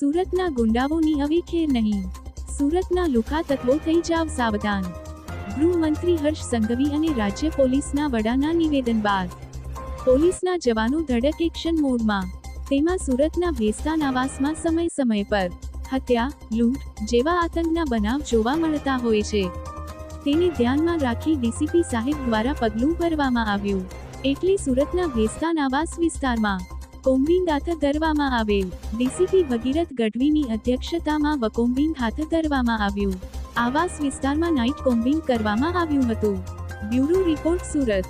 સુરતના ગુંડાઓની હવે ખેર નહીં. સુરતના લુખા તત્વો થઈ જાવ સાવધાન. ગૃહમંત્રી હર્ષ સંઘવી અને રાજ્ય પોલીસના વડાના નિવેદન બાદ. પોલીસના જવાનો ધડક એક્શન મોડમાં. તેમાં સુરતના ભેસ્તા આવાસમાં સમય સમય પર હત્યા, લૂંટ જેવા આતંકના બનાવ જોવા મળતા હોય છે. તેને ધ્યાનમાં રાખી ડીસીપી સાહેબ દ્વારા પગલું ભરવામાં આવ્યું. એટલે સુરતના ભેસ્તાન આવાસ વિસ્તારમાં કોમ્બિંગ હાથ ધરવામાં આવેલ. ડીસીપી ભગીરથ ગઢવીની અધ્યક્ષતામાં વકોમ્બિંગ હાથ ધરવામાં આવ્યું. આવાસ વિસ્તારમાં નાઇટ કોમ્બિંગ કરવામાં આવ્યું હતું. Bureau report Surat.